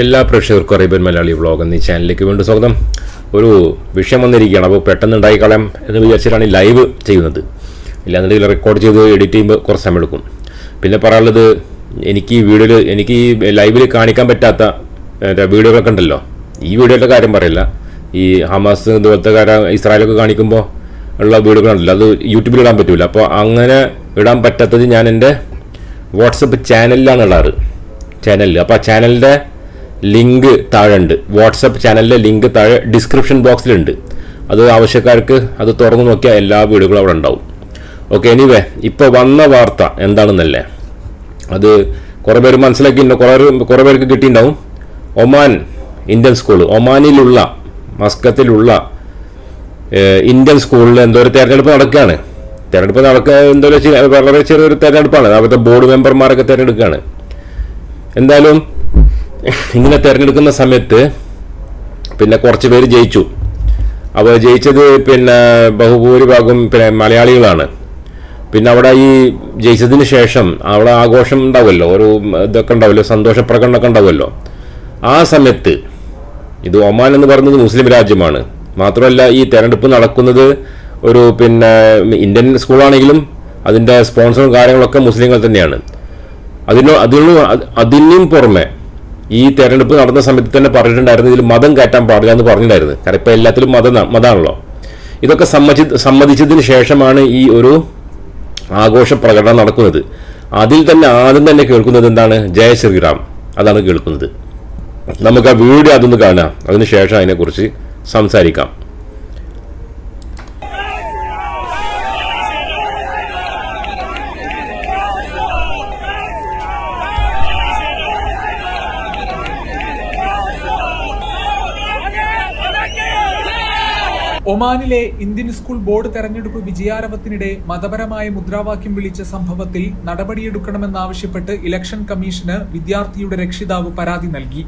എല്ലാ പ്രേക്ഷകർക്കും Arabian Malayali vlog എന്നീ ചാനലിലേക്ക് വീണ്ടും സ്വാഗതം. ഒരു വിഷയം വന്നിരിക്കുകയാണ്. അപ്പോൾ പെട്ടെന്ന് ഉണ്ടായിക്കളയാം എന്ന് വിചാരിച്ചിട്ടാണ് ലൈവ് ചെയ്യുന്നത്. ഇല്ലാന്നുണ്ടെങ്കിൽ റെക്കോർഡ് ചെയ്ത് എഡിറ്റ് ചെയ്യുമ്പോൾ കുറച്ച് സമയം എടുക്കും. പിന്നെ പറയാനുള്ളത് എനിക്ക് ഈ വീഡിയോയിൽ എനിക്ക് ഈ ലൈവിൽ കാണിക്കാൻ പറ്റാത്ത വീഡിയോകളൊക്കെ ഉണ്ടല്ലോ. ഈ വീഡിയോയുടെ കാര്യം പറയില്ല. ഈ ഹമാസ് ഇതുപോലത്തെ കാര്യം ഇസ്രായേലൊക്കെ കാണിക്കുമ്പോൾ ഉള്ള വീഡിയോകളുണ്ടല്ലോ. അത് യൂട്യൂബിൽ ഇടാൻ പറ്റില്ല അപ്പോൾ അങ്ങനെ ഇടാൻ പറ്റാത്തത് ഞാൻ എന്റെ വാട്സപ്പ് ചാനലിലാണ് ഇടാറ്. ചാനലിൽ അപ്പോൾ ആ ചാനലിന്റെ ലിങ്ക് താഴെ ഉണ്ട് വാട്സപ്പ് ചാനലിലെ ലിങ്ക് താഴെ ഡിസ്ക്രിപ്ഷൻ ബോക്സിലുണ്ട്. അത് ആവശ്യക്കാർക്ക് അത് തുറന്നു നോക്കിയാൽ എല്ലാ വീടുകളും അവിടെ ഉണ്ടാവും. ഓക്കെ എനിവേ ഇപ്പോൾ വന്ന വാർത്ത എന്താണെന്നല്ലേ? അത് കുറേ പേര് മനസ്സിലാക്കി കുറേ കുറേ പേർക്ക് കിട്ടിയിട്ടുണ്ടാവും. ഒമാൻ ഇന്ത്യൻ സ്കൂൾ ഒമാനിലുള്ള മസ്കത്തിലുള്ള ഇന്ത്യൻ സ്കൂളിൽ എന്തോ ഒരു തെരഞ്ഞെടുപ്പ് നടക്കുകയാണ്. തിരഞ്ഞെടുപ്പ് നടക്കുക എന്തോ വളരെ ചെറിയൊരു തെരഞ്ഞെടുപ്പാണ്. അവിടുത്തെ ബോർഡ് മെമ്പർമാരൊക്കെ തിരഞ്ഞെടുക്കുകയാണ്. എന്തായാലും ഇങ്ങനെ തിരഞ്ഞെടുക്കുന്ന സമയത്ത് പിന്നെ കുറച്ച് പേര് ജയിച്ചു. അപ്പോൾ ജയിച്ചത് പിന്നെ ബഹുഭൂരിഭാഗം പിന്നെ മലയാളികളാണ്. പിന്നെ അവിടെ ഈ ജയിച്ചതിന് ശേഷം അവിടെ ആഘോഷം ഉണ്ടാവുമല്ലോ. ഒരു ഇതൊക്കെ ഉണ്ടാവുമല്ലോ. സന്തോഷപ്രകടനമൊക്കെ ഉണ്ടാവുമല്ലോ. ആ സമയത്ത് ഇത് ഒമാൻ എന്ന് പറയുന്നത് മുസ്ലിം രാജ്യമാണ്. മാത്രമല്ല ഈ തെരഞ്ഞെടുപ്പ് നടക്കുന്നത് ഒരു പിന്നെ ഇന്ത്യൻ സ്കൂളാണെങ്കിലും അതിന്റെ സ്പോൺസറും കാര്യങ്ങളൊക്കെ മുസ്ലിങ്ങൾ തന്നെയാണ്. അതിനോ അതിനു അതിനും പുറമെ ഈ തെരഞ്ഞെടുപ്പ് നടന്ന സമയത്ത് തന്നെ പറഞ്ഞിട്ടുണ്ടായിരുന്നു ഇതിൽ മതം കയറ്റാൻ പാടില്ല എന്ന് പറഞ്ഞിട്ടുണ്ടായിരുന്നു. കാരണം ഇപ്പോൾ എല്ലാത്തിലും മതം മതമാണല്ലോ ഇതൊക്കെ സമ്മതി സമ്മതിച്ചതിന് ശേഷമാണ് ഈ ഒരു ആഘോഷ പ്രകടനം നടക്കുന്നത്. അതിൽ തന്നെ ആദ്യം തന്നെ കേൾക്കുന്നത് എന്താണ്? ജയ ശ്രീറാം. അതാണ് കേൾക്കുന്നത്. നമുക്ക് ആ വീഡിയോ അതൊന്ന് കാണാം. അതിനുശേഷം അതിനെക്കുറിച്ച് സംസാരിക്കാം. ഒമാനിലെ ഇന്ത്യൻ സ്കൂൾ ബോർഡ് തെരഞ്ഞെടുപ്പ് വിജയാരവത്തിനിടെ മതപരമായ മുദ്രാവാക്യം വിളിച്ച സംഭവത്തിൽ നടപടിയെടുക്കണമെന്നാവശ്യപ്പെട്ട് ഇലക്ഷൻ കമ്മീഷന് വിദ്യാർത്ഥിയുടെ രക്ഷിതാവ് പരാതി നൽകി.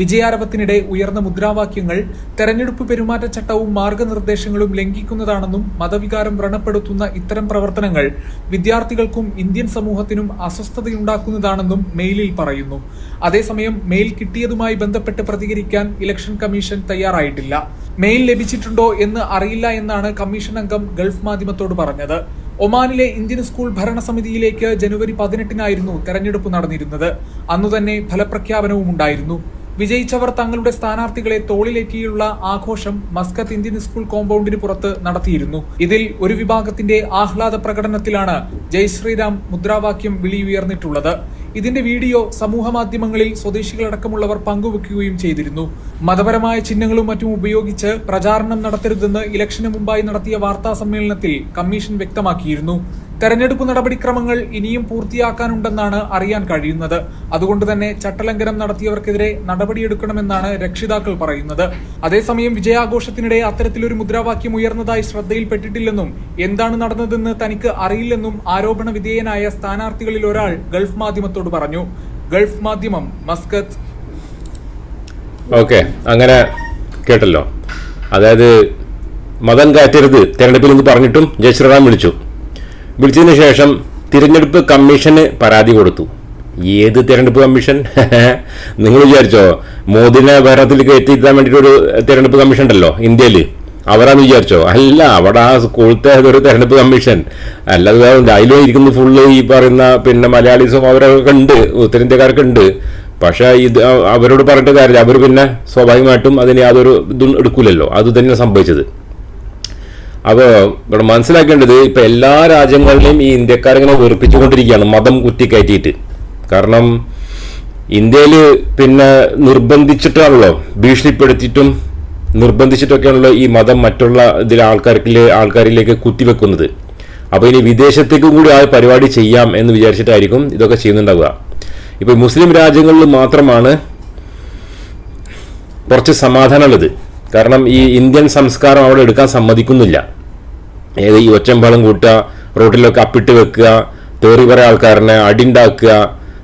വിജയാരവത്തിനിടെ ഉയർന്ന മുദ്രാവാക്യങ്ങൾ തെരഞ്ഞെടുപ്പ് പെരുമാറ്റച്ചട്ടവും മാർഗനിർദ്ദേശങ്ങളും ലംഘിക്കുന്നതാണെന്നും മതവികാരം വ്രണപ്പെടുത്തുന്ന ഇത്തരം പ്രവർത്തനങ്ങൾ വിദ്യാർത്ഥികൾക്കും ഇന്ത്യൻ സമൂഹത്തിനും അസ്വസ്ഥതയുണ്ടാക്കുന്നതാണെന്നും മെയിലിൽ പറയുന്നു. അതേസമയം മെയിൽ കിട്ടിയതുമായി ബന്ധപ്പെട്ട് പ്രതികരിക്കാൻ ഇലക്ഷൻ കമ്മീഷൻ തയ്യാറായിട്ടില്ല. മെയിൽ ലഭിച്ചിട്ടുണ്ടോ എന്ന് അറിയില്ല എന്നാണ് കമ്മീഷൻ അംഗം ഗൾഫ് മാധ്യമത്തോട് പറഞ്ഞത്. ഒമാനിലെ ഇന്ത്യൻ സ്കൂൾ ഭരണസമിതിയിലേക്ക് ജനുവരി പതിനെട്ടിനായിരുന്നു തെരഞ്ഞെടുപ്പ് നടന്നിരുന്നത്. അന്നുതന്നെ ഫലപ്രഖ്യാപനവും ഉണ്ടായിരുന്നു. വിജയിച്ചവർ തങ്ങളുടെ സ്ഥാനാർത്ഥികളെ തോളിലേറ്റിയുള്ള ആഘോഷം മസ്കത്ത് ഇന്ത്യൻ സ്കൂൾ കോമ്പൗണ്ടിന് പുറത്ത് നടത്തിയിരുന്നു. ഇതിൽ ഒരു വിഭാഗത്തിന്റെ ആഹ്ലാദ പ്രകടനത്തിലാണ് ജയ് ശ്രീറാം മുദ്രാവാക്യം വിളിയുയർന്നിട്ടുള്ളത് ഇതിന്റെ വീഡിയോ സമൂഹ മാധ്യമങ്ങളിൽ സ്വദേശികളടക്കമുള്ളവർ പങ്കുവെക്കുകയും ചെയ്തിരുന്നു. മതപരമായ ചിഹ്നങ്ങളും മറ്റും ഉപയോഗിച്ച് പ്രചാരണം നടത്തരുതെന്ന് ഇലക്ഷന് മുമ്പായി നടത്തിയ വാർത്താ സമ്മേളനത്തിൽ കമ്മീഷൻ വ്യക്തമാക്കിയിരുന്നു. തെരഞ്ഞെടുപ്പ് നടപടിക്രമങ്ങൾ ഇനിയും പൂർത്തിയാക്കാനുണ്ടെന്നാണ് അറിയാൻ കഴിയുന്നത്. അതുകൊണ്ട് തന്നെ ചട്ടലംഘനം നടത്തിയവർക്കെതിരെ നടപടിയെടുക്കണമെന്നാണ് രക്ഷിതാക്കൾ പറയുന്നത്. അതേസമയം വിജയാഘോഷത്തിനിടെ അത്തരത്തിലൊരു മുദ്രാവാക്യം ഉയർന്നതായി ശ്രദ്ധയിൽപ്പെട്ടിട്ടില്ലെന്നും എന്താണ് നടന്നതെന്ന് തനിക്ക് അറിയില്ലെന്നും ആരോപണ വിധേയനായ സ്ഥാനാർത്ഥികളിൽ ഒരാൾ ഗൾഫ് മാധ്യമത്തോട് പറഞ്ഞു. ഗൾഫ് മാധ്യമം മസ്കത്ത്. ഓക്കെ അങ്ങനെ കേട്ടല്ലോ. അതായത് മതം കാറ്റരുത് തെരഞ്ഞെടുപ്പിൽ നിന്ന് പറഞ്ഞിട്ടും ജയശ്രീറാം വിളിച്ചു. വിളിച്ചതിന് ശേഷം തിരഞ്ഞെടുപ്പ് കമ്മീഷന് പരാതി കൊടുത്തു. ഏത് തിരഞ്ഞെടുപ്പ് കമ്മീഷൻ? നിങ്ങൾ വിചാരിച്ചോ മോദിനെ ഭരണത്തിൽ കയറ്റിയിരുത്താൻ വേണ്ടിയിട്ട് ഒരു തിരഞ്ഞെടുപ്പ് കമ്മീഷൻ ഉണ്ടല്ലോ ഇന്ത്യയിൽ അവരാന്ന് വിചാരിച്ചോ അല്ല അവിടെ ആ സ്കൂളത്തെ ഒരു തെരഞ്ഞെടുപ്പ് കമ്മീഷൻ. അല്ലാതെ അതിലും ഇരിക്കുന്ന ഫുള്ള് ഈ പറയുന്ന പിന്നെ മലയാളീസും അവരൊക്കെ ഉണ്ട് ഉത്തരേന്ത്യക്കാരൊക്കെ ഉണ്ട് പക്ഷെ ഇത് അവരോട് പറഞ്ഞിട്ട് കാര്യമില്ല. അവർ പിന്നെ സ്വാഭാവികമായിട്ടും അതിന് യാതൊരു ഇതും എടുക്കില്ലല്ലോ അത് തന്നെ സംഭവിച്ചത്. അപ്പോൾ ഇവിടെ മനസ്സിലാക്കേണ്ടത് ഇപ്പൊ എല്ലാ രാജ്യങ്ങളിലും ഈ ഇന്ത്യക്കാരിങ്ങനെ വെറുപ്പിച്ചുകൊണ്ടിരിക്കുകയാണ് മതം കുത്തിക്കയറ്റിയിട്ട്. കാരണം ഇന്ത്യയിൽ പിന്നെ നിർബന്ധിച്ചിട്ടാണല്ലോ ഭീഷണിപ്പെടുത്തിയിട്ടും നിർബന്ധിച്ചിട്ടൊക്കെയാണല്ലോ ഈ മതം മറ്റുള്ള ഇതിൽ ആൾക്കാർക്ക് ആൾക്കാരിലേക്ക് കുത്തിവെക്കുന്നത്. അപ്പോൾ ഇനി വിദേശത്തേക്കും കൂടി ആ പരിപാടി ചെയ്യാം എന്ന് വിചാരിച്ചിട്ടായിരിക്കും ഇതൊക്കെ ചെയ്യുന്നുണ്ടാവുക. ഇപ്പൊ മുസ്ലിം രാജ്യങ്ങളിൽ മാത്രമാണ് കുറച്ച് സമാധാനമുള്ളത്. കാരണം ഈ ഇന്ത്യൻ സംസ്കാരം അവിടെ എടുക്കാൻ സമ്മതിക്കുന്നില്ല. ഏത് ഈ ഒച്ചമ്പളം കൂട്ടുക റോട്ടിലൊക്കെ അപ്പിട്ട് വെക്കുക തേറി കുറേ ആൾക്കാരനെ അടിണ്ടാക്കുക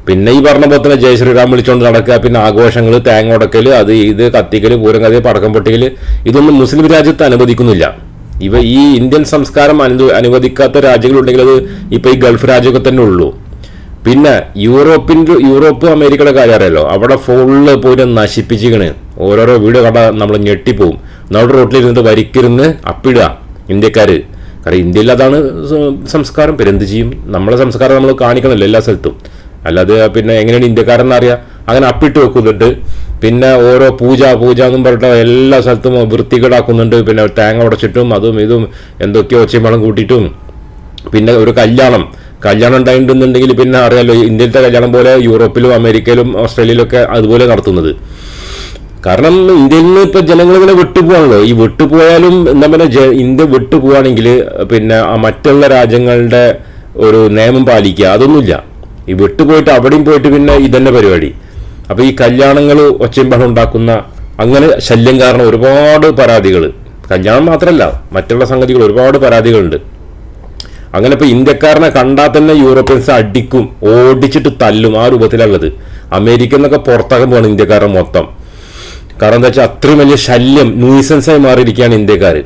പിന്നെ ഈ പറഞ്ഞ പോലെ തന്നെ ജയശ്രീറാം വിളിച്ചുകൊണ്ട് നടക്കുക പിന്നെ ആഘോഷങ്ങൾ തേങ്ങ ഉടക്കൽ അത് ഇത് കത്തിക്കൽ പൂരം കഥ പടക്കം പൊട്ടിക്കൽ ഇതൊന്നും മുസ്ലിം രാജ്യത്ത് അനുവദിക്കുന്നില്ല. ഇവ ഈ ഇന്ത്യൻ സംസ്കാരം അനു അനുവദിക്കാത്ത രാജ്യങ്ങളുണ്ടെങ്കിൽ അത് ഇപ്പൊ ഈ ഗൾഫ് രാജ്യമൊക്കെ തന്നെ ഉള്ളൂ. പിന്നെ യൂറോപ്പിൻ യൂറോപ്പ് അമേരിക്കയുടെ കാര്യം അറിയാലോ? അവിടെ ഫുള്ള് പോയിട്ട് നശിപ്പിച്ചിക്കണ് ഓരോരോ വീട് കണ്ട നമ്മൾ ഞെട്ടിപ്പോവും. നമ്മുടെ റോട്ടിലിരുന്നിട്ട് വരിക്കിരുന്ന് അപ്പിടുക ഇന്ത്യക്കാർ കാരണം ഇന്ത്യയിൽ അതാണ് സംസ്കാരം. പിന്നെ എന്ത് ചെയ്യും? നമ്മളെ സംസ്കാരം നമ്മൾ കാണിക്കണമല്ലോ എല്ലാ സ്ഥലത്തും. അല്ലാതെ പിന്നെ എങ്ങനെയാണ് ഇന്ത്യക്കാരെന്ന് അറിയാം? അങ്ങനെ അപ്പിട്ട് വെക്കുന്നുണ്ട്. പിന്നെ ഓരോ പൂജ പൂജ എന്നും പറഞ്ഞിട്ട് എല്ലാ സ്ഥലത്തും വൃത്തികേടാക്കുന്നുണ്ട്. പിന്നെ തേങ്ങ ഉടച്ചിട്ടും അതും ഇതും എന്തൊക്കെയോ ഒച്ചയും കൂട്ടിയിട്ടും. പിന്നെ ഒരു കല്യാണം. കല്യാണം ഉണ്ടായിട്ടുണ്ടെന്നുണ്ടെങ്കിൽ പിന്നെ അറിയാമല്ലോ ഇന്ത്യയിലത്തെ കല്യാണം പോലെ യൂറോപ്പിലും അമേരിക്കയിലും ഓസ്ട്രേലിയയിലും ഒക്കെ അതുപോലെ നടത്തുന്നത്. കാരണം ഇന്ത്യയിൽ നിന്ന് ഇപ്പൊ ജനങ്ങൾ ഇങ്ങനെ വിട്ടുപോകാണല്ലോ ഈ വിട്ടുപോയാലും എന്താ പറയുക ഇന്ത്യ വിട്ടുപോവാണെങ്കിൽ പിന്നെ മറ്റുള്ള രാജ്യങ്ങളുടെ ഒരു നിയമം പാലിക്കുക അതൊന്നുമില്ല. ഈ വിട്ടുപോയിട്ട് അവിടെയും പോയിട്ട് പിന്നെ ഇതന്നെ പരിപാടി. അപ്പൊ ഈ കല്യാണങ്ങൾ ഒച്ചയും ബഹളം ഉണ്ടാക്കുന്ന അങ്ങനെ ശല്യം കാരണം ഒരുപാട് പരാതികൾ. കല്യാണം മാത്രമല്ല മറ്റുള്ള സംഗതികൾ ഒരുപാട് പരാതികളുണ്ട്. അങ്ങനെ ഇപ്പൊ ഇന്ത്യക്കാരനെ കണ്ടാൽ തന്നെ യൂറോപ്യൻസ് അടിക്കും ഓടിച്ചിട്ട് തല്ലും ആ രൂപത്തിലുള്ളത് അമേരിക്ക എന്നൊക്കെ പുറത്താക്കാൻ ഇന്ത്യക്കാരുടെ ഇന്ത്യക്കാരൻ മൊത്തം. കാരണം എന്താ വെച്ചാൽ അത്രയും വലിയ ശല്യം ന്യൂസൻസായി മാറിയിരിക്കുകയാണ് ഇന്ത്യക്കാർ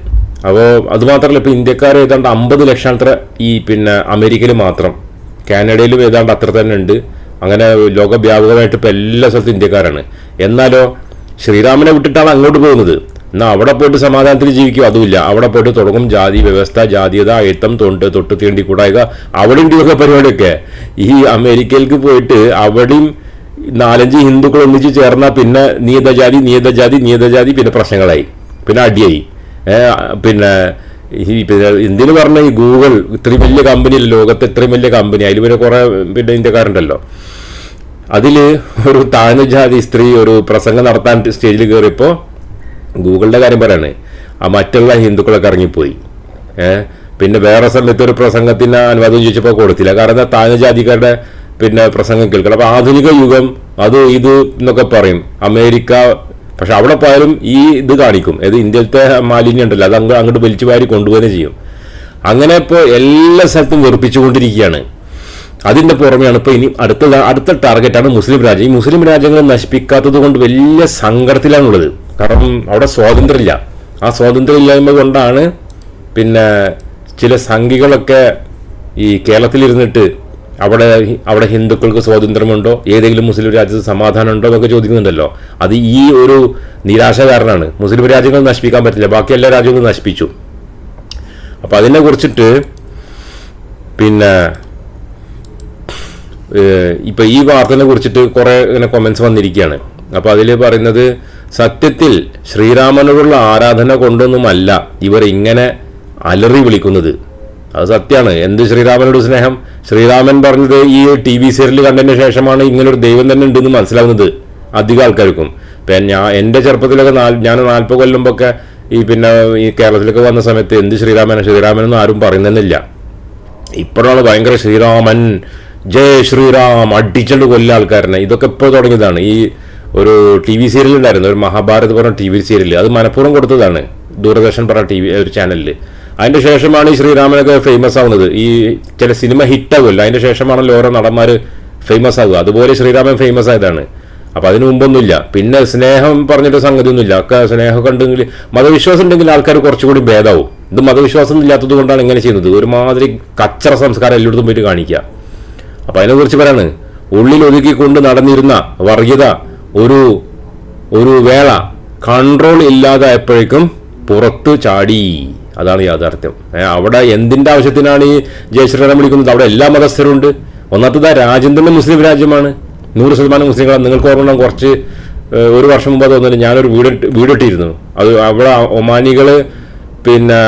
അപ്പോൾ അതുമാത്രമല്ല ഇപ്പോൾ ഇന്ത്യക്കാർ ഏതാണ്ട് അമ്പത് ലക്ഷം അത്ര ഈ പിന്നെ അമേരിക്കയിൽ മാത്രം. കാനഡയിലും ഏതാണ്ട് അത്ര തന്നെ ഉണ്ട്. അങ്ങനെ ലോകവ്യാപകമായിട്ട് ഇപ്പോൾ എല്ലാ സ്ഥലത്തും ഇന്ത്യക്കാരാണ്. എന്നാലോ ശ്രീരാമനെ വിട്ടിട്ടാണ് അങ്ങോട്ട് പോകുന്നത്. എന്നാൽ അവിടെ പോയിട്ട് സമാധാനത്തിൽ ജീവിക്കും അതുമില്ല. അവിടെ പോയിട്ട് തുടങ്ങും ജാതി വ്യവസ്ഥ ജാതീയത ഏറ്റം തൊണ്ട് തൊട്ട് തീണ്ടി കൂടായക അവിടെയും ഇതൊക്കെ പരിപാടിയൊക്കെ. ഈ അമേരിക്കയിലേക്ക് പോയിട്ട് അവിടെയും നാലഞ്ച് ഹിന്ദുക്കൾ ഒന്നിച്ച് ചേർന്നാൽ പിന്നെ നിയതജാതി നിയതജാതി നിയതജാതി പിന്നെ പ്രശ്നങ്ങളായി. പിന്നെ അടിയായി. പിന്നെ പിന്നെ എന്തിനു പറഞ്ഞ ഈ ഗൂഗിൾ ഇത്രയും വലിയ കമ്പനി ലോകത്തെ ഇത്രയും വലിയ കമ്പനി അതിൽ പിന്നെ കുറേ പിന്നെ ഇന്ത്യക്കാരുണ്ടല്ലോ. അതിൽ ഒരു താഴ്ന്ന ജാതി സ്ത്രീ ഒരു പ്രസംഗം നടത്താൻ സ്റ്റേജിൽ കയറിയപ്പോൾ ഗൂഗിളിന്റെ കാര്യം പറയാണ്. ആ മറ്റുള്ള ഹിന്ദുക്കളൊക്കെ ഇറങ്ങിപ്പോയി. പിന്നെ വേറെ സമയത്ത് ഒരു പ്രസംഗത്തിന് അനുവാദം ചോദിച്ചപ്പോൾ കൊടുത്തില്ല. കാരണം താഴ്ന്ന ജാതിക്കാരുടെ പിന്നെ പ്രസംഗം കേൾക്കണം. അപ്പൊ ആധുനിക യുഗം അത് ഇത് എന്നൊക്കെ പറയും. അമേരിക്ക പക്ഷെ അവിടെ പോയാലും ഈ ഇത് കാണിക്കും. ഇത് ഇന്ത്യയിലത്തെ മാലിന്യം ഉണ്ടല്ലോ. അത് അങ്ങ് അങ്ങോട്ട് വലിച്ചു വാരി കൊണ്ടുപോകുകയും ചെയ്യും. അങ്ങനെ ഇപ്പോൾ എല്ലാ സ്ഥലത്തും വെറുപ്പിച്ചുകൊണ്ടിരിക്കുകയാണ്. അതിന്റെ പുറമെയാണ് ഇപ്പോൾ ഇനി അടുത്ത അടുത്ത ടാർഗറ്റാണ് മുസ്ലിം രാജ്യം. ഈ മുസ്ലിം രാജ്യങ്ങൾ നശിപ്പിക്കാത്തത് കൊണ്ട് വലിയ സങ്കടത്തിലാണുള്ളത്. കാരണം അവിടെ സ്വാതന്ത്ര്യമില്ല. ആ സ്വാതന്ത്ര്യമില്ലായ്മ കൊണ്ടാണ് പിന്നെ ചില സംഘികളൊക്കെ ഈ കേരളത്തിലിരുന്നിട്ട് അവിടെ അവിടെ ഹിന്ദുക്കൾക്ക് സ്വാതന്ത്ര്യമുണ്ടോ? ഏതെങ്കിലും മുസ്ലിം രാജ്യത്ത് സമാധാനം ഉണ്ടോ എന്നൊക്കെ ചോദിക്കുന്നുണ്ടല്ലോ. അത് ഈ ഒരു നിരാശ കാരണമാണ് മുസ്ലിം രാജ്യങ്ങൾ നശിപ്പിക്കാൻ പറ്റില്ല. ബാക്കി എല്ലാ രാജ്യങ്ങളും നശിപ്പിച്ചു. അപ്പോൾ അതിനെ കുറിച്ചിട്ട് പിന്നെ ഇപ്പം ഈ വാർത്തനെ കുറിച്ചിട്ട് കുറെ ഇങ്ങനെ കൊമൻസ് വന്നിരിക്കുകയാണ് അപ്പോൾ അതിൽ പറയുന്നത് സത്യത്തിൽ ശ്രീരാമനോടുള്ള ആരാധന കൊണ്ടൊന്നുമല്ല ഇവർ ഇങ്ങനെ അലറി വിളിക്കുന്നത്. അത് സത്യമാണ്. എന്ത് ശ്രീരാമനോട് സ്നേഹം? ശ്രീരാമൻ പറഞ്ഞത് ഈ ടി വി സീരിയൽ കണ്ടതിന് ശേഷമാണ് ഇങ്ങനൊരു ദൈവം തന്നെ ഉണ്ടെന്ന് മനസ്സിലാവുന്നത് അധികം ആൾക്കാർക്കും. ഇപ്പം ഞാൻ എന്റെ ചെറുപ്പത്തിലൊക്കെ നാല് ഞാൻ നാൽപ്പത് കൊല്ലുമ്പൊക്കെ ഈ പിന്നെ ഈ കേരളത്തിലൊക്കെ വന്ന സമയത്ത് എന്ത് ശ്രീരാമൻ ഒന്നും ആരും പറയുന്നില്ല ഇപ്പോഴാണ് ഭയങ്കര ശ്രീരാമൻ ജയ് ശ്രീറാം അടിച്ചണ്ട് കൊല്ല ആൾക്കാരനെ. ഇതൊക്കെ ഇപ്പോൾ തുടങ്ങിയതാണ്. ഈ ഒരു ടി വി സീരിയൽ ഉണ്ടായിരുന്നു ഒരു മഹാഭാരത് പറഞ്ഞ ടി വി സീരിയൽ. അത് മനഃപൂർവം കൊടുത്തതാണ്. ദൂരദർശൻ പറഞ്ഞ ടി വി ഒരു ചാനലിൽ അതിന്റെ ശേഷമാണ് ഈ ശ്രീരാമനൊക്കെ ഫേമസ് ആവുന്നത്. ഈ ചില സിനിമ ഹിറ്റാവുമല്ലോ അതിന്റെ ശേഷമാണല്ലോ ഓരോ നടന്മാർ ഫേമസ് ആവുക. അതുപോലെ ശ്രീരാമൻ ഫേമസ് ആയതാണ്. അപ്പൊ അതിനു മുമ്പൊന്നുമില്ല. പിന്നെ സ്നേഹം പറഞ്ഞിട്ട് സംഗതിയൊന്നുമില്ല. ഒക്കെ സ്നേഹമൊക്കെ കണ്ടെങ്കിൽ മതവിശ്വാസം ഉണ്ടെങ്കിൽ ആൾക്കാർ കുറച്ചുകൂടി ഭേദാവും. ഇത് മതവിശ്വാസം ഇല്ലാത്തത് കൊണ്ടാണ് ഇങ്ങനെ ചെയ്യുന്നത്. ഒരുമാതിരി കച്ചറ സംസ്കാരം എല്ലായിടത്തും പോയിട്ട് കാണിക്കുക. അപ്പൊ അതിനെക്കുറിച്ച് പറയാണ്. ഉള്ളിൽ ഒതുക്കിക്കൊണ്ട് നടന്നിരുന്ന വർഗീയത ഒരു ഒരു വേള കൺട്രോൾ ഇല്ലാതായപ്പോഴേക്കും പുറത്തു ചാടി. അതാണ് യാഥാർത്ഥ്യം. അവിടെ എന്തിന്റെ ആവശ്യത്തിനാണ് ഈ ജയശ്രീറാം വിളിക്കുന്നത്? അവിടെ എല്ലാ മതസ്ഥരും ഉണ്ട് ഒന്നാമത്തത് ആ രാജ്യം മുസ്ലിം രാജ്യമാണ്. നൂറ് ശതമാനം മുസ്ലിങ്ങളാണ്. നിങ്ങൾക്ക് ഓർമ്മ കുറച്ച് ഒരു വർഷം മുമ്പ് തോന്നുന്നു ഞാനൊരു വീട് വീടിട്ടിരുന്നു അത് അവിടെ ഒമാനികൾ പിന്നെ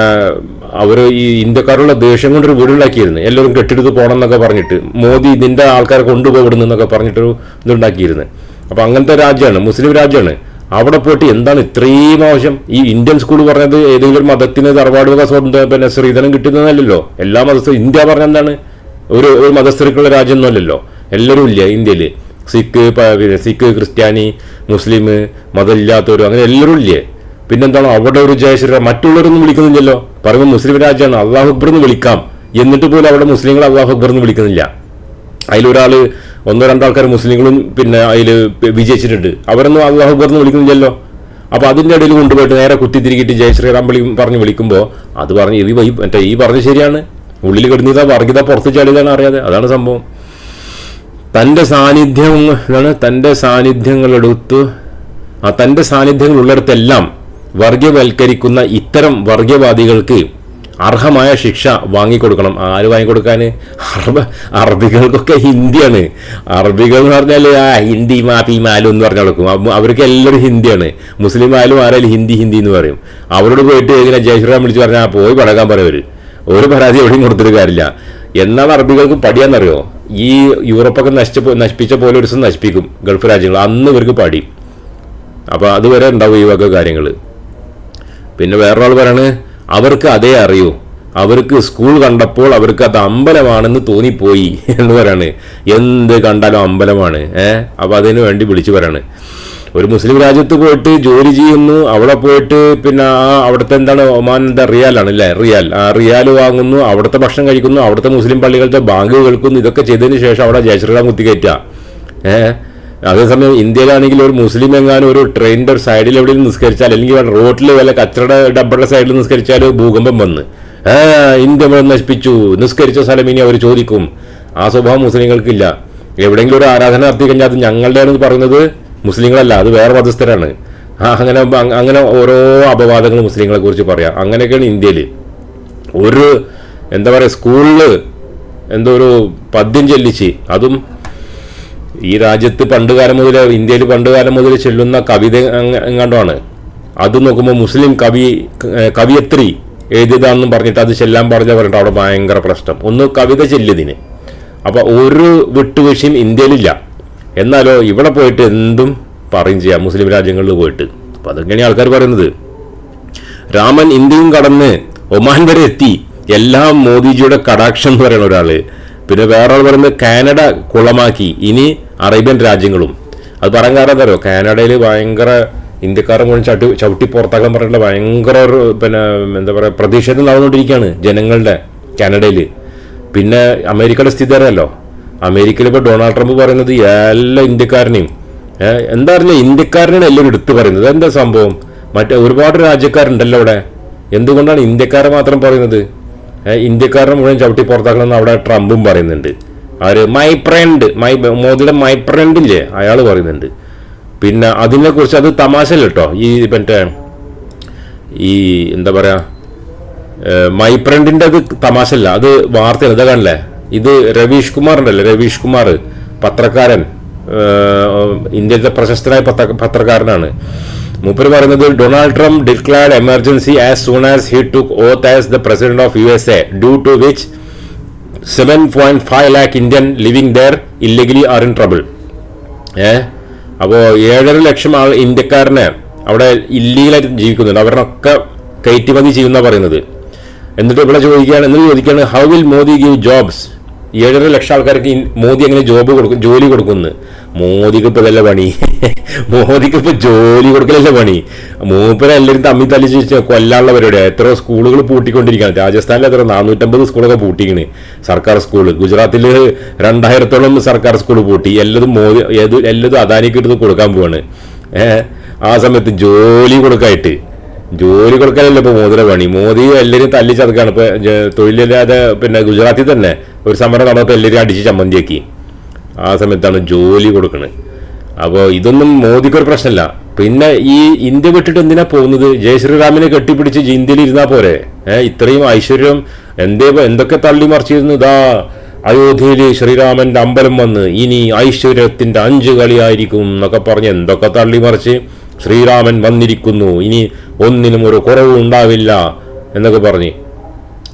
അവർ ഈ ഇന്ത്യക്കാരുള്ള ദേഷ്യം കൊണ്ടൊരു വീടുണ്ടാക്കിയിരുന്നു എല്ലാവരും കെട്ടിടത്ത് പോകണം എന്നൊക്കെ പറഞ്ഞിട്ട് മോദി ഇതിന്റെ ആൾക്കാരെ കൊണ്ടുപോയിടുന്നു എന്നൊക്കെ പറഞ്ഞിട്ടൊരു ഇതുണ്ടാക്കിയിരുന്നു അപ്പോൾ അങ്ങനത്തെ രാജ്യമാണ് മുസ്ലിം രാജ്യമാണ്. അവിടെ പോയിട്ട് എന്താണ് ഇത്രയും ആവശ്യം? ഈ ഇന്ത്യൻ സ്കൂൾ പറഞ്ഞത് ഏതെങ്കിലും മതത്തിന് തറവാട് വക സ്വന്തം പിന്നെ സ്ത്രീധനം കിട്ടുന്നതല്ലല്ലോ. എല്ലാ മതസ്ഥരും ഇന്ത്യ പറഞ്ഞ എന്താണ്? ഒരു ഒരു മതസ്ഥർക്കുള്ള രാജ്യമൊന്നുമല്ലല്ലോ എല്ലാവരും ഇല്ല ഇന്ത്യയിൽ സിഖ് സിഖ് ക്രിസ്ത്യാനി മുസ്ലിം മതമില്ലാത്തവരും അങ്ങനെ എല്ലാവരും ഇല്ലേ? പിന്നെന്താണ് അവിടെ ഒരു ജയശ്രീ മറ്റുള്ളവരൊന്നും വിളിക്കുന്നില്ലല്ലോ. പറയുമ്പോൾ മുസ്ലിം രാജ്യമാണ് അള്ളാഹു അക്ബർ എന്ന് വിളിക്കാം. എന്നിട്ട് പോലും അവിടെ മുസ്ലിങ്ങൾ അള്ളാഹു അക്ബർ എന്ന് വിളിക്കുന്നില്ല. അതിലൊരാൾ ഒന്നോ രണ്ടോ ആൾക്കാർ മുസ്ലിങ്ങളും പിന്നെ അതിൽ വിജയിച്ചിട്ടുണ്ട്. അവരൊന്നും അള്ളാഹു അക്ബർ എന്ന് വിളിക്കുന്നില്ലല്ലോ. അപ്പോൾ അതിന്റെ ഇടയിൽ കൊണ്ടുപോയിട്ട് നേരെ കുത്തിത്തിരിക്കിട്ട് ജയ ശ്രീറാം പറഞ്ഞ് വിളിക്കുമ്പോൾ അത് പറഞ്ഞ് ഈ വൈ മറ്റേ ഈ പറഞ്ഞ് ശരിയാണ്. ഉള്ളിൽ കിടന്നിതാ വർഗീത പുറത്ത് ചാടിയതാണ് അറിയാതെ. അതാണ് സംഭവം. തന്റെ സാന്നിധ്യം എന്താണ് തന്റെ സാന്നിധ്യങ്ങളെടുത്ത് ആ തന്റെ സാന്നിധ്യങ്ങൾ ഉള്ളിടത്തെല്ലാം വർഗീയവൽക്കരിക്കുന്ന ഇത്തരം വർഗീയവാദികൾക്ക് അർഹമായ ശിക്ഷ വാങ്ങിക്കൊടുക്കണം. ആര് വാങ്ങിക്കൊടുക്കാൻ അർബ അറബികൾക്കൊക്കെ ഹിന്ദിയാണ്. അറബികൾ എന്ന് പറഞ്ഞാൽ ആ ഹിന്ദി മാഫി മാലു എന്ന് പറഞ്ഞു കൊടുക്കും അവർക്ക് എല്ലാവരും ഹിന്ദിയാണ്. മുസ്ലിം ആയാലും ആരായാലും ഹിന്ദി ഹിന്ദി എന്ന് പറയും. അവരോട് പോയിട്ട് ഇങ്ങനെ ജയശ്രീറാം വിളിച്ച് പറഞ്ഞാൽ പോയി പടക്കാൻ പറയവർ ഒരു പരാതി എവിടെയും കൊടുത്തിട്ട് കാര്യമില്ല. എന്നാൽ അറബികൾക്ക് പടിയാന്നറിയോ? ഈ യൂറോപ്പൊക്കെ നശിച്ച നശിപ്പിച്ച പോലെ ഒരു ദിവസം നശിപ്പിക്കും ഗൾഫ് രാജ്യങ്ങൾ. അന്ന് ഇവർക്ക് പടി. അപ്പോൾ അതുവരെ ഉണ്ടാവും ഈ വക കാര്യങ്ങൾ പിന്നെ വേറൊരാൾ പറയാണ് അവർക്ക് അതേ അറിയൂ. അവർക്ക് സ്കൂൾ കണ്ടപ്പോൾ അവർക്ക് അത് അമ്പലമാണെന്ന് തോന്നിപ്പോയി എന്ന് പറയാണ്. എന്ത് കണ്ടാലും അമ്പലമാണ്. ഏഹ് അപ്പം അതിനു വേണ്ടി വിളിച്ചു പറയാണ്. ഒരു മുസ്ലിം രാജ്യത്ത് പോയിട്ട് ജോലി ചെയ്യുന്നു അവിടെ പോയിട്ട് പിന്നെ അവിടുത്തെ എന്താണ് ഒമാൻ എന്താ റിയാലാണ് അല്ലേ? റിയാൽ. ആ റിയാൽ വാങ്ങുന്നു അവിടുത്തെ ഭക്ഷണം കഴിക്കുന്നു അവിടുത്തെ മുസ്ലിം പള്ളികളുടെ ബാങ്ക് കേൾക്കുന്നു ഇതൊക്കെ ചെയ്തതിന് ശേഷം അവിടെ ജയശ്രീറാം കുത്തിക്കയറ്റുക ഏഹ് അതേസമയം ഇന്ത്യയിലാണെങ്കിൽ ഒരു മുസ്ലിം എങ്ങാനും ഒരു ട്രെയിനിന്റെ ഒരു സൈഡിൽ എവിടെയും നിസ്കരിച്ചാൽ അല്ലെങ്കിൽ റോഡിൽ വല്ല കച്ചറയുടെ ഡബ്ബയുടെ സൈഡിൽ നിസ്കരിച്ചാൽ ഭൂകമ്പം വന്ന്. ഇന്ത്യ മുഴുവൻ നശിപ്പിച്ചു. നിസ്കരിച്ച സ്ഥലം ഇനി അവർ ചോദിക്കും. ആ സ്വഭാവം മുസ്ലിങ്ങൾക്കില്ല. എവിടെയെങ്കിലും ഒരു ആരാധന നടത്തി കഴിഞ്ഞാൽ അത് ഞങ്ങളുടെയാണെന്ന് പറയുന്നത് മുസ്ലിങ്ങളല്ല അത് വേറെ മതസ്ഥരാണ്. അങ്ങനെ അങ്ങനെ ഓരോ അപവാദങ്ങൾ മുസ്ലിങ്ങളെ കുറിച്ച് പറയാം. അങ്ങനെയൊക്കെയാണ് ഇന്ത്യയിൽ ഒരു എന്താ പറയുക സ്കൂളിൽ എന്തോ ഒരു പദ്യം ചെല്ലിച്ച് അതും ഈ രാജ്യത്ത് പണ്ടുകാലം മുതൽ ഇന്ത്യയിൽ പണ്ടുകാലം മുതൽ ചെല്ലുന്ന കവിത എങ്ങാണ്ടാണ്? അത് നോക്കുമ്പോൾ മുസ്ലിം കവി കവിയത്രി എഴുതിയതാണെന്നും പറഞ്ഞിട്ട് അത് ചെല്ലാൻ പറഞ്ഞ പറഞ്ഞിട്ട് അവിടെ ഭയങ്കര പ്രശ്നം. ഒന്ന് കവിത ചെല്ലിയതിന് അപ്പോൾ ഒരു വിട്ടുവീഴ്ചയും ഇന്ത്യയിലില്ല. എന്നാലോ ഇവിടെ പോയിട്ട് എന്തും പറയും ചെയ്യാം മുസ്ലിം രാജ്യങ്ങളിൽ പോയിട്ട്. അപ്പൊ അതൊക്കെയാണ് ആൾക്കാർ പറയുന്നത്? രാമൻ ഇന്ത്യയും കടന്ന് ഒമാൻ വരെ എത്തി. എല്ലാം മോദിജിയുടെ കടാക്ഷം എന്ന് പറയുന്ന ഒരാൾ. പിന്നെ വേറെ ആൾ പറയുന്നത് കാനഡ കുളമാക്കി ഇനി അറേബ്യൻ രാജ്യങ്ങളും. അത് പറയാൻ കാരണം എന്താ അറിയോ? കാനഡയിൽ ഭയങ്കര ഇന്ത്യക്കാരെ മുഴുവൻ ചട്ടി ചവിട്ടി പുറത്താക്കാൻ പറഞ്ഞിട്ടുള്ള ഭയങ്കര ഒരു പിന്നെ എന്താ പറയുക പ്രതിഷേധം നടന്നുകൊണ്ടിരിക്കുകയാണ് ജനങ്ങളുടെ കാനഡയിൽ പിന്നെ അമേരിക്കയുടെ സ്ഥിതി അറിയാലോ? അമേരിക്കയിൽ ഇപ്പോൾ ഡൊണാൾഡ് ട്രംപ് പറയുന്നത് എല്ലാ ഇന്ത്യക്കാരനെയും എന്താ പറഞ്ഞാൽ ഇന്ത്യക്കാരനാണ് എല്ലാവരും എടുത്തു പറയുന്നത്. എന്താ സംഭവം? മറ്റേ ഒരുപാട് രാജ്യക്കാരുണ്ടല്ലോ അവിടെ. എന്തുകൊണ്ടാണ് ഇന്ത്യക്കാരെ മാത്രം പറയുന്നത്? ഏഹ്, ഇന്ത്യക്കാരനെ മുഴുവൻ ചവിട്ടി പുറത്താക്കണമെന്ന് അവിടെ ട്രംപും പറയുന്നുണ്ട്. അവർ മൈ ഫ്രണ്ട് മൈ മോദിയുടെ മൈ ഫ്രണ്ട് ഇല്ലേ? അയാൾ പറയുന്നുണ്ട്. പിന്നെ അതിനെക്കുറിച്ച് അത് തമാശല്ല കേട്ടോ ഈ മറ്റേ ഈ എന്താ പറയാ മൈ ഫ്രണ്ടിന്റെ അത് തമാശല്ല അത് വാർത്തയാണ് ഇതാ കാണില്ലേ ഇത് രവീഷ് കുമാർ ഉണ്ടല്ലേ രവീഷ് കുമാർ പത്രക്കാരൻ ഇന്ത്യയിലത്തെ ഇന്ത്യയിലെ പ്രശസ്തനായ പത്ര പത്രക്കാരനാണ്. മൂപ്പര് പറയുന്നത് Donald Trump declared emergency as soon as he took oath as the president of U S A due to which seven point five lakh Indian living there illegally are in trouble. ഏ? അപ്പോൾ ഏഴര ലക്ഷം ആൾ ഇന്ത്യക്കാരനെ അവിടെ ഇല്ലീഗലായിട്ട് ജീവിക്കുന്നുണ്ട്. അവരൊക്കെ കയറ്റുമതി ചെയ്യുന്ന പറയുന്നത്. എന്നിട്ട് ഇവിടെ ചോദിക്കുകയാണ് എന്നിട്ട് ചോദിക്കുകയാണ് how will Modi give jobs ഏഴര ലക്ഷം ആൾക്കാർക്ക് മോദി എങ്ങനെ ജോബ് കൊടുക്കും ജോലി കൊടുക്കുന്നു മോദിക്ക് ഇപ്പോൾ ഇതല്ല പണി. മോദിക്ക് ഇപ്പൊ ജോലി കൊടുക്കലല്ല പണി. മൂപ്പരെല്ലാരും തമ്മിൽ തല്ലിച്ച് കൊല്ലാനുള്ള പരിപാടിയാണ് എത്ര സ്കൂളുകൾ പൂട്ടിക്കൊണ്ടിരിക്കുകയാണ്. രാജസ്ഥാനിൽ എത്ര നാനൂറ്റമ്പത് സ്കൂളൊക്കെ പൂട്ടിക്കണ് സർക്കാർ സ്കൂൾ ഗുജറാത്തിൽ രണ്ടായിരത്തോളം സർക്കാർ സ്കൂൾ പൂട്ടി. എല്ലാതും മോദി ഏത് എല്ലാതും അദാനിക്ക് എടുത്ത് കൊടുക്കാൻ പോവാണ്. ആ സമയത്ത് ജോലി കൊടുക്കായിട്ട്. ജോലി കൊടുക്കാനല്ല ഇപ്പൊ മോദിയുടെ പണി. മോദി എല്ലാവരും തല്ലി ചതക്കാണ്. ഇപ്പൊ തൊഴിലില്ലാതെ പിന്നെ ഗുജറാത്തിൽ തന്നെ ഒരു സമരം നടന്നപ്പോൾ എല്ലാവരും അടിച്ച് ചമ്മന്തിയാക്കി. ആ സമയത്താണ് ജോലി കൊടുക്കണത് അപ്പോൾ ഇതൊന്നും മോദിക്കൊരു പ്രശ്നമല്ല പിന്നെ ഈ ഇന്ത്യ വിട്ടിട്ട് എന്തിനാ പോകുന്നത്? ജയ ശ്രീറാമിനെ കെട്ടിപ്പിടിച്ച് ഇന്ത്യയിൽ ഇരുന്നാൽ പോരെ ഇത്രയും ഐശ്വര്യം എന്തേ എന്തൊക്കെ തള്ളി മറിച്ചിരുന്നു? ഇതാ അയോധ്യയിൽ ശ്രീരാമന്റെ അമ്പലം വന്ന് ഇനി ഐശ്വര്യത്തിന്റെ അഞ്ച് കളിയായിരിക്കും എന്നൊക്കെ പറഞ്ഞ് എന്തൊക്കെ തള്ളിമറിച്ച് ശ്രീരാമൻ വന്നിരിക്കുന്നു. ഇനി ഒന്നിനും ഒരു കുറവും ഉണ്ടാവില്ല എന്നൊക്കെ പറഞ്ഞ്.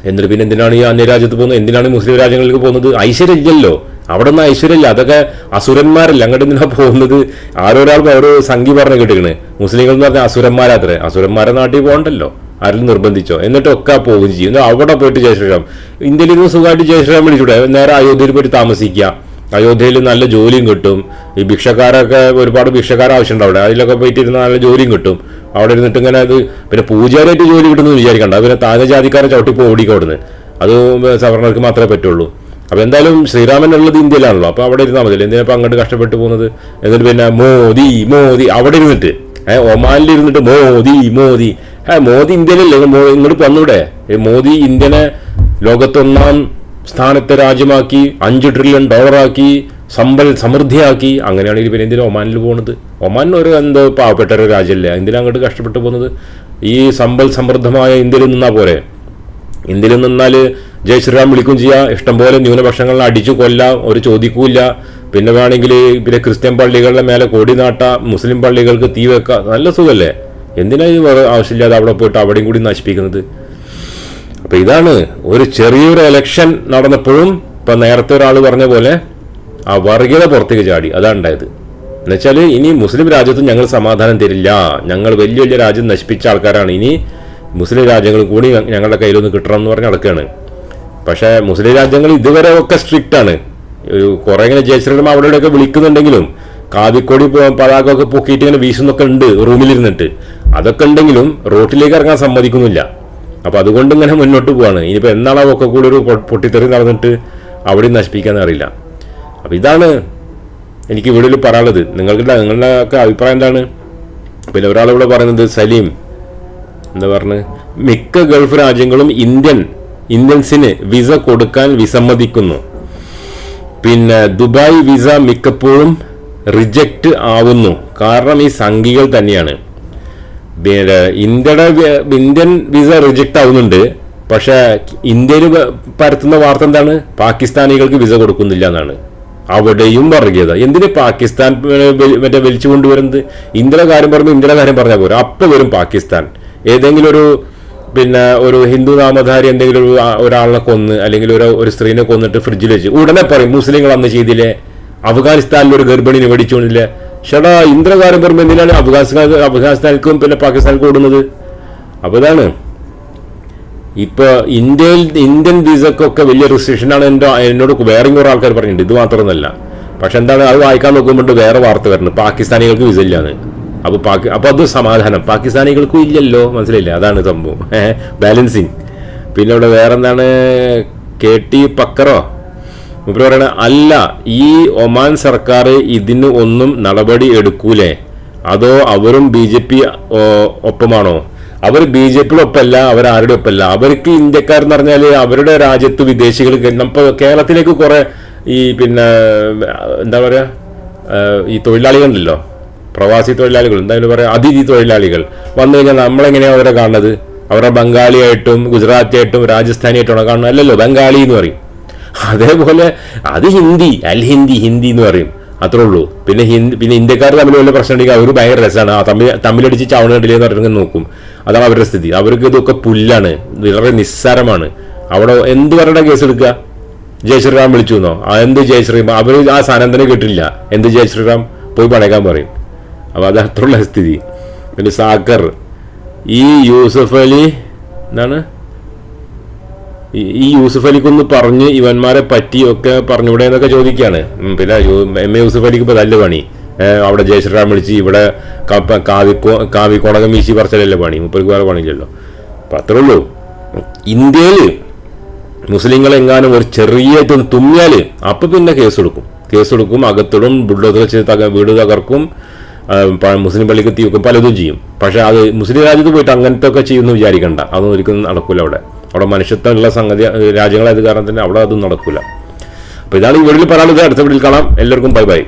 എന്നിട്ട് പിന്നെ എന്തിനാണ് ഈ അന്യരാജ്യത്ത് പോകുന്നത്? എന്തിനാണ് മുസ്ലിം രാജ്യങ്ങളിലേക്ക് പോകുന്നത്? ഐശ്വര്യം ഇല്ലല്ലോ അവിടെ നിന്ന് ഐശ്വര്യമില്ല. അതൊക്കെ അസുരന്മാരല്ല അങ്ങോട്ട് ഇങ്ങനെ പോകുന്നത്? ആരോരാൾക്ക് ഓരോ സംഖ്യ പറഞ്ഞു കിട്ടിക്കണ് മുസ്ലിങ്ങൾ എന്ന് പറഞ്ഞാൽ അസുരന്മാരാത്രേ. അസുരന്മാരെ നാട്ടിൽ പോകണ്ടല്ലോ? ആരും നിർബന്ധിച്ചോ? എന്നിട്ട് ഒക്കെ പോകുകയും ചെയ്യും അവിടെ പോയിട്ട് ജയശ്രീറാം ഇന്ത്യയിൽ നിന്ന് സുഖമായിട്ട് ജയശ്രീറാം വിളിച്ചൂടെ? നേരെ അയോധ്യയിൽ പോയിട്ട് താമസിക്കുക. അയോധ്യയിൽ നല്ല ജോലിയും കിട്ടും. ഈ ഭിക്ഷക്കാരൊക്കെ ഒരുപാട് ഭിക്ഷക്കാർ ആവശ്യമുണ്ട് അവിടെ. അതിലൊക്കെ പോയിട്ട് ഇരുന്ന് നല്ല ജോലിയും കിട്ടും. അവിടെ ഇരുന്നിട്ട് ഇങ്ങനെ അത് പിന്നെ പൂജാരിയായിട്ട് ജോലി കിട്ടുന്നു വിചാരിക്കണ്ട. പിന്നെ താഴെ ജാതിക്കാരെ ചവിട്ടിപ്പോ ഓടിക്കും അവിടുന്ന്. അത് സവർണർക്ക് മാത്രമേ പറ്റുള്ളൂ. അപ്പൊ എന്തായാലും ശ്രീരാമൻ ഉള്ളത് ഇന്ത്യയിലാണല്ലോ. അപ്പോൾ അവിടെ ഇരുന്നാൽ മതിയല്ലോ എന്തിനാ അങ്ങോട്ട് കഷ്ടപ്പെട്ട് പോകുന്നത്? എന്നിട്ട് പിന്നെ മോദി മോദി. അവിടെ ഇരുന്നിട്ട്. ഏഹ് ഒമാനിൽ ഇരുന്നിട്ട് മോദി മോദി. ഏഹ് മോദി ഇന്ത്യയിലല്ലേ? ഇങ്ങോട്ട് വന്നൂടെ? മോദി ഇന്ത്യനെ ലോകത്തൊന്നാം സ്ഥാനത്തെ രാജ്യമാക്കി അഞ്ച് ട്രില്യൺ ഡോളറാക്കി സമ്പൽ സമൃദ്ധിയാക്കി. അങ്ങനെയാണെങ്കിൽ പിന്നെ എന്തിനാ ഒമാനിൽ പോകുന്നത് ഒമാൻ ഒരു എന്തോ പാവപ്പെട്ട ഒരു രാജ്യമല്ലേ എന്തിനാ അങ്ങോട്ട് കഷ്ടപ്പെട്ട് പോകുന്നത്? ഈ സമ്പൽ സമൃദ്ധമായ ഇന്ത്യയിൽ നിന്നാ പോരെ? ഇന്ത്യയിൽ നിന്നാൽ ജയ് ശ്രീറാം വിളിക്കും ചെയ്യാം. ഇഷ്ടംപോലെ ന്യൂനപക്ഷങ്ങളെ അടിച്ചു കൊല്ലാം. ഒരു ചോദിക്കൂല പിന്നെ വേണമെങ്കിൽ പിന്നെ ക്രിസ്ത്യൻ പള്ളികളുടെ മേലെ കൊടി നാട്ട. മുസ്ലിം പള്ളികൾക്ക് തീ വെക്കാം. നല്ല സുഖമല്ലേ എന്തിനാ വെറു- ആവശ്യമില്ലാതെ അവിടെ പോയിട്ട് അവിടെയും കൂടി നശിപ്പിക്കുന്നത്? അപ്പൊ ഇതാണ് ഒരു ചെറിയൊരു എലക്ഷൻ നടന്നപ്പോഴും ഇപ്പൊ നേരത്തെ ഒരാൾ പറഞ്ഞ പോലെ ആ വർഗീയത പുറത്തേക്ക് ചാടി. അതാണ് ഉണ്ടായത്. എന്നുവെച്ചാൽ ഇനി മുസ്ലിം രാജ്യത്തും ഞങ്ങൾ സമാധാനം തരില്ല. ഞങ്ങൾ വലിയ വലിയ രാജ്യം നശിപ്പിച്ച ആൾക്കാരാണ്. ഇനി മുസ്ലിം രാജ്യങ്ങൾ കൂടി ഞങ്ങളുടെ കയ്യിലൊന്ന് കിട്ടണം എന്ന് പറഞ്ഞ് നടക്കുകയാണ്. പക്ഷേ മുസ്ലിം രാജ്യങ്ങൾ ഇതുവരെ ഒക്കെ സ്ട്രിക്റ്റ് ആണ്. ഒരു കുറെ ഇങ്ങനെ ജയശ്രീറാം അവിടെയൊക്കെ വിളിക്കുന്നുണ്ടെങ്കിലും കാവിക്കോടി പതാക ഒക്കെ പൊക്കിയിട്ട് ഇങ്ങനെ വീശുന്നൊക്കെ ഉണ്ട് റൂമിലിരുന്നിട്ട്. അതൊക്കെ ഉണ്ടെങ്കിലും റോട്ടിലേക്ക് ഇറങ്ങാൻ സമ്മതിക്കുന്നില്ല. അപ്പോൾ അതുകൊണ്ട് ഇങ്ങനെ മുന്നോട്ട് പോവാണ്. ഇനിയിപ്പോൾ എന്നാണ് ഒക്കെ കൂടി ഒരു പൊട്ടിത്തെറി നടന്നിട്ട് അവിടെ നശിപ്പിക്കാന്ന് അറിയില്ല. അപ്പൊ ഇതാണ് എനിക്ക് ഇവിടെ പറയാനുള്ളത്. നിങ്ങൾക്ക് നിങ്ങളുടെ ഒക്കെ അഭിപ്രായം എന്താണ്? പിന്നെ ഒരാളിവിടെ പറയുന്നത് സലീം എന്താ പറഞ്ഞ്? മിക്ക ഗൾഫ് രാജ്യങ്ങളും ഇന്ത്യൻ ഇന്ത്യൻസിന് വിസ കൊടുക്കാൻ വിസമ്മതിക്കുന്നു. പിന്നെ ദുബായ് വിസ മിക്കപ്പോഴും റിജക്റ്റ് ആവുന്നു. കാരണം ഈ സംഖ്യകൾ തന്നെയാണ്. ഇന്ത്യയുടെ ഇന്ത്യൻ വിസ റിജക്റ്റ് ആവുന്നുണ്ട്. പക്ഷെ ഇന്ത്യയിൽ പരത്തുന്ന വാർത്ത എന്താണ്? പാകിസ്ഥാനികൾക്ക് വിസ കൊടുക്കുന്നില്ല എന്നാണ്. അവിടെയും വർഗീയത. എന്തിന് പാകിസ്ഥാൻ മറ്റേ വലിച്ചു കൊണ്ടുവരുന്നത്? ഇന്ത്യയുടെ കാര്യം പറയുമ്പോൾ ഇന്ത്യയുടെ കാര്യം പറഞ്ഞാൽ പോരാ. അപ്പോൾ വരും പാകിസ്ഥാൻ. ഏതെങ്കിലും ഒരു പിന്നെ ഒരു ഹിന്ദു നാമധാരി എന്തെങ്കിലും ഒരു ഒരാളിനെ കൊന്ന് അല്ലെങ്കിൽ ഒരു ഒരു സ്ത്രീനെ കൊന്നിട്ട് ഫ്രിഡ്ജിൽ വെച്ച്. ഉടനെ പറയും മുസ്ലിങ്ങൾ അന്ന് ചെയ്തില്ലേ? അഫ്ഗാനിസ്ഥാനിൽ ഒരു ഗർഭിണിനെ വെടിച്ചുകൊണ്ടില്ലേ ഷടാ ഇന്ദ്രകാരം പറയുമ്പോൾ എന്തിനാണ് അഫ്ഗാനിസ്ഥാൻ അഫ്ഗാനിസ്ഥാനിലേക്കും പിന്നെ പാകിസ്ഥാനിലേക്കും ഓടുന്നത്? അപ്പോൾ ഇതാണ്. ഇപ്പോൾ ഇന്ത്യയിൽ ഇന്ത്യൻ വിസക്കൊക്കെ വലിയ റിസ്ട്രിക്ഷനാണ് എന്റെ എന്നോട് വേറെ കുറേ ആൾക്കാർ പറഞ്ഞിട്ടുണ്ട്. ഇത് മാത്രമൊന്നുമല്ല പക്ഷെ എന്താണ് അത് വായിക്കാൻ നോക്കുമ്പോൾ വേറെ വാർത്ത വരുന്നത്. പാകിസ്ഥാനികൾക്ക് വിസ ഇല്ലാന്ന്. അപ്പൊ പാകി അപ്പോൾ അത് സമാധാനം. പാകിസ്ഥാനികൾക്കും ഇല്ലല്ലോ. മനസ്സിലായില്ലേ? അതാണ് സംഭവം. ബാലൻസിങ്. പിന്നെ ഇവിടെ വേറെ എന്താണ് കെ ടി പക്കറോ? മുപ്പര് പറയണ അല്ല ഈ ഒമാൻ സർക്കാർ ഇതിന് ഒന്നും നടപടി എടുക്കൂലേ? അതോ അവരും ബി ജെ പി ഒപ്പമാണോ? അവർ ബി ജെ പിയുടെ ഒപ്പമല്ല അവർ ആരുടെ ഒപ്പമല്ല അവർക്ക് ഇന്ത്യക്കാരെന്ന് പറഞ്ഞാൽ അവരുടെ രാജ്യത്ത് വിദേശികൾ നമ്മ കേരളത്തിലേക്ക് കുറെ ഈ പിന്നെ എന്താ പറയുക ഈ തൊഴിലാളികളുണ്ടല്ലോ. പ്രവാസി തൊഴിലാളികൾ എന്തായാലും പറയാ അതിഥി തൊഴിലാളികൾ. വന്നു കഴിഞ്ഞാൽ നമ്മളെങ്ങനെയാണ് അവരെ കാണുന്നത്? അവരെ ബംഗാളിയായിട്ടും ഗുജറാത്തിയായിട്ടും രാജസ്ഥാനിയായിട്ടാണോ കാണുന്നത് അല്ലല്ലോ ബംഗാളി എന്ന് പറയും. അതേപോലെ അത് ഹിന്ദി അൽ ഹിന്ദി ഹിന്ദി എന്ന് പറയും. അത്രേ ഉള്ളൂ. പിന്നെ ഹിന്ദി പിന്നെ ഇന്ത്യക്കാർ തമ്മിൽ വല്ല പ്രശ്നം ഉണ്ടെങ്കിൽ അവർ ഭയങ്കര രസമാണ് ആ തമ്മിൽ തമ്മിലടിച്ച് ചാവണ കണ്ടില്ലേ എന്ന് നോക്കും. അതാണ് അവരുടെ സ്ഥിതി. അവർക്ക് ഇതൊക്കെ പുല്ലാണ്. വളരെ നിസ്സാരമാണ്. അവിടെ എന്ത് പറയണ കേസ് എടുക്കുക? ജയശ്രീറാം വിളിച്ചു എന്നോ? എന്ത് ജയശ്രീറാം അവർ ആ സാധനം കിട്ടില്ല. എന്ത് ജയശ്രീറാം പോയി പണയക്കാൻ പറയും. അപ്പൊ അത് അത്രയുള്ള സ്ഥിതി. പിന്നെ സാക്കർ ഈ യൂസഫ് അലി എന്താണ്? ഈ- യൂസഫ് അലിക്കൊന്ന് പറഞ്ഞ് ഇവന്മാരെ പറ്റിയൊക്കെ പറഞ്ഞുകൂടെ എന്നൊക്കെ ചോദിക്കുകയാണ്. പിന്നെ എം എ യൂസുഫ് അലിക്ക് ഇപ്പോൾ നല്ല പണി. അവിടെ ജയശ്രീറാം വിളിച്ച് ഇവിടെ കാവി കാവി കാവിക്കോണകം വീശി പറിച്ചലല്ലേ പണി? മുപ്പത് വേറെ പണിയില്ലല്ലോ. അപ്പം അത്രേ ഉള്ളൂ. ഇന്ത്യയിൽ മുസ്ലിങ്ങളെങ്ങാനും ഒരു ചെറിയ തുമ്മിയാൽ അപ്പോൾ അപ്പൊ പിന്നെ കേസ് കൊടുക്കും കേസ് കൊടുക്കും അകത്തിടും ബുൾഡോസർ വെച്ച് തക വീട് തകർക്കും. മുസ്ലിം പള്ളിക്ക് തീ വെക്കും പലതും ചെയ്യും. പക്ഷേ അത് മുസ്ലിം രാജ്യത്ത് പോയിട്ട് അങ്ങനത്തെ ഒക്കെ ചെയ്യുമെന്ന് വിചാരിക്കണ്ട. അതൊന്നും ഒരിക്കലും നടക്കില്ല അവിടെ. അവിടെ മനുഷ്യത്വമുള്ള സംഗതി രാജ്യങ്ങളായത് കാരണം തന്നെ അവിടെ അതും നടക്കില്ല അപ്പോൾ ഇതാണ് ഈ വീട്ടിൽ പറയാനുള്ളത്. അടുത്ത വീട്ടിൽ കാണാം. എല്ലാവർക്കും ബൈ ബൈ.